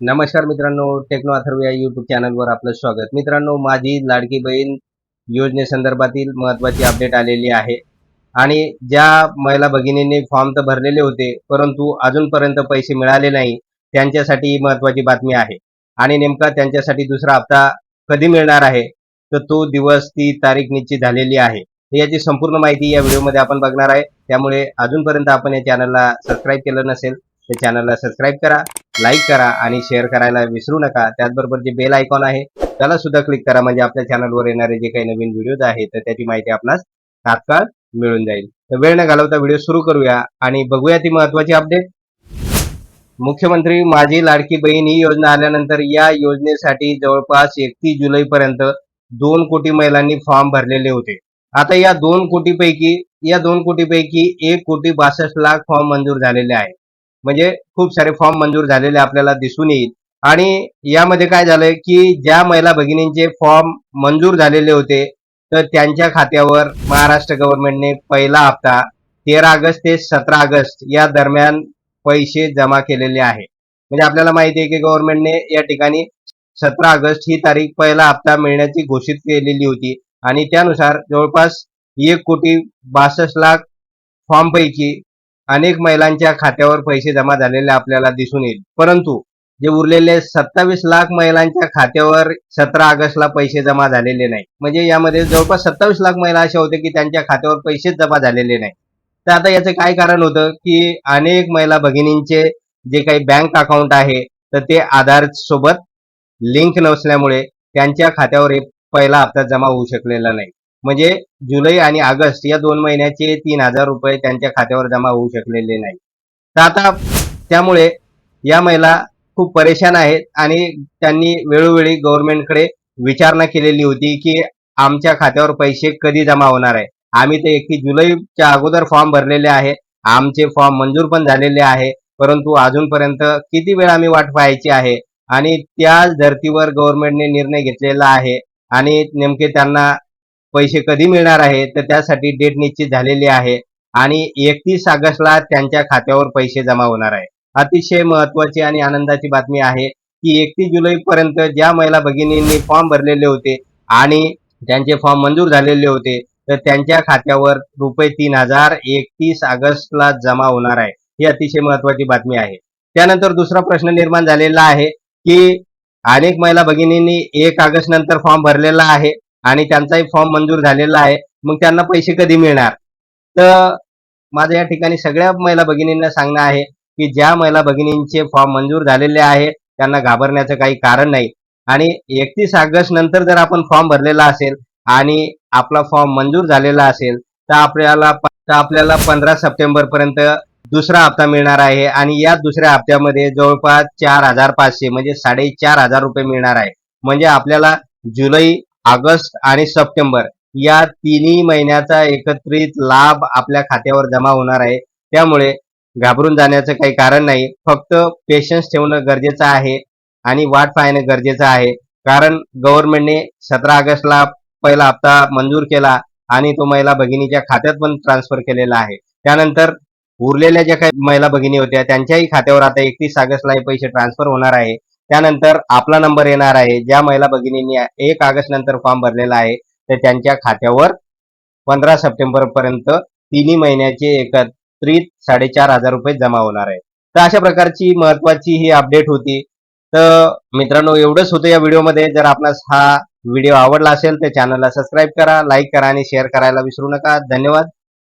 नमस्कार मित्रांनो टेक्नो अथर्व या युट्यूब चॅनलवर आपलं स्वागत. मित्रांनो माझी लाडकी बहीण योजनेसंदर्भातील महत्वाची अपडेट आलेली आहे. आणि ज्या महिला भगिनींनी फॉर्म तर भरलेले होते परंतु अजूनपर्यंत पैसे मिळाले नाही त्यांच्यासाठी ही महत्वाची बातमी आहे. आणि नेमका त्यांच्यासाठी दुसरा हप्ता कधी मिळणार आहे तर तो दिवस ती तारीख निश्चित झालेली आहे. याची संपूर्ण माहिती या व्हिडिओमध्ये आपण बघणार आहे. त्यामुळे अजूनपर्यंत आपण या चॅनलला सबस्क्राईब केलं नसेल ते चॅनलला सबस्क्राईब करा लाईक करा आणि शेअर करायला विसरू नका. त्याचबरोबर जे बेल आयकॉन आहे त्याला सुद्धा क्लिक करा. म्हणजे आपल्या चॅनलवर येणारे जे काही नवीन व्हिडिओज आहेत तर त्याची माहिती आपणास तात्काळ मिळून जाईल. तर वेळ न घालवता व्हिडिओ सुरू करूया आणि बघूया ती महत्वाची अपडेट मुख्यमंत्री माझी लाडकी बहीण ही योजना आल्यानंतर या योजनेसाठी जवळपास एकतीस जुलै पर्यंत दोन कोटी महिलांनी फॉर्म भरलेले होते. आता या दोन कोटी पैकी या दोन कोटी पैकी एक कोटी बासष्ट लाख फॉर्म मंजूर झालेले आहे. म्हणजे खूप सारे फॉर्म मंजूर झालेले आपल्याला दिसून येईल. आणि यामध्ये काय झालंय की ज्या महिला भगिनींचे फॉर्म मंजूर झालेले होते तर त्यांच्या खात्यावर महाराष्ट्र गव्हर्नमेंटने पहिला हप्ता तेरा ऑगस्ट ते सतरा ऑगस्ट या दरम्यान पैसे जमा केलेले आहे. म्हणजे आपल्याला माहिती आहे की गव्हर्नमेंटने या ठिकाणी सतरा ऑगस्ट ही तारीख पहिला हप्ता मिळण्याची घोषित केलेली होती. आणि त्यानुसार जवळपास एक कोटी बासष्ट लाख फॉर्म पैकी अनेक महिलांच्या खात्यावर पैसे जमा झालेले आपल्याला दिसून येईल. परंतु जे उरलेले सत्तावीस लाख महिलांच्या खात्यावर सतरा ऑगस्टला पैसे जमा झालेले नाही. म्हणजे यामध्ये जवळपास सत्तावीस लाख महिला अशा होत्या की त्यांच्या खात्यावर पैसेच जमा झालेले नाही. तर आता याचं काय कारण होतं की अनेक महिला भगिनींचे जे काही बँक अकाउंट आहे तर ते आधार सोबत लिंक नसल्यामुळे त्यांच्या खात्यावर हे पहिला हप्ता जमा होऊ शकलेला नाही. म्हणजे जुलै आणि ऑगस्ट या दोन महिन्याचे तीन हजार रुपये त्यांच्या खात्यावर जमा होऊ शकलेले नाही. तर आता त्यामुळे या महिला खूप परेशान आहेत आणि त्यांनी वेळोवेळी गव्हर्नमेंटकडे विचारणा केलेली होती की आमच्या खात्यावर पैसे कधी जमा होणार आहे? आम्ही ते एकतीस जुलैच्या अगोदर फॉर्म भरलेले आहे. आमचे फॉर्म मंजूर पण झालेले आहे. परंतु अजूनपर्यंत किती वेळ आम्ही वाट पाहायची आहे? आणि त्याच धर्तीवर गव्हर्नमेंटने निर्णय घेतलेला आहे. आणि नेमके त्यांना पैसे कधी मिळणार आहे? तर त्यासाठी डेट निश्चित झालेली आहे आणि एकतीस ऑगस्टला त्यांच्या खात्यावर पैसे जमा होणार आहे. अतिशय महत्वाची आणि आनंदाची बातमी आहे की एकतीस जुलै पर्यंत ज्या महिला भगिनींनी फॉर्म भरलेले होते आणि त्यांचे फॉर्म मंजूर झालेले होते तर त्यांच्या खात्यावर रुपये तीन हजार एकतीस ऑगस्टला जमा होणार आहे. ही अतिशय महत्वाची बातमी आहे. त्यानंतर दुसरा प्रश्न निर्माण झालेला आहे की अनेक महिला भगिनींनी एक ऑगस्ट नंतर फॉर्म भरलेला आहे. आणि त्यांचाही फॉर्म मंजूर झालेला आहे. मग त्यांना पैसे कधी मिळणार? तर माझं या ठिकाणी सगळ्या महिला भगिनींना सांगणं आहे की ज्या महिला भगिनींचे फॉर्म मंजूर झालेले आहे त्यांना घाबरण्याचं काही कारण नाही. आणि एकतीस ऑगस्ट नंतर जर आपण फॉर्म भरलेला असेल आणि आपला फॉर्म मंजूर झालेला असेल तर आपल्याला तर आपल्याला पंधरा सप्टेंबर पर्यंत दुसरा हप्ता मिळणार आहे आणि या दुसऱ्या हप्त्यामध्ये जवळपास चार हजार पाचशे म्हणजे साडेचार हजार रुपये मिळणार आहे. म्हणजे आपल्याला जुलै ऑगस्ट आणि सप्टेंबर या तिन्ही महिन्याचा एकत्रित लाभ आपल्या खात्यावर जमा होणार आहे. त्यामुळे घाबरून जाण्याचं काही कारण नाही. फक्त पेशन्स ठेवणं गरजेचं आहे आणि वाट पाहणं गरजेचं आहे. कारण गव्हर्नमेंटने सतरा ऑगस्टला पहिला हप्ता मंजूर केला आणि तो महिला भगिनीच्या खात्यात पण ट्रान्सफर केलेला आहे. त्यानंतर उरलेल्या ज्या काही महिला भगिनी होत्या त्यांच्याही खात्यावर आता एकतीस ऑगस्टला हे पैसे ट्रान्सफर होणार आहे. त्यानंतर आपला नंबर येणार आहे. ज्या महिला भगिनींनी एक ऑगस्ट नंतर फॉर्म भरलेला आहे तर त्यांच्या खात्यावर पंधरा सप्टेंबर पर्यंत तिन्ही महिन्याचे एकत्रित साडेचार हजार रुपये जमा होणार आहे. तर अशा प्रकारची महत्वाची ही अपडेट होती. तर मित्रांनो एवढंच होतं या व्हिडिओमध्ये. जर आपणास हा व्हिडिओ आवडला असेल तर चॅनलला सबस्क्राईब करा लाईक करा आणि शेअर करायला विसरू नका. धन्यवाद.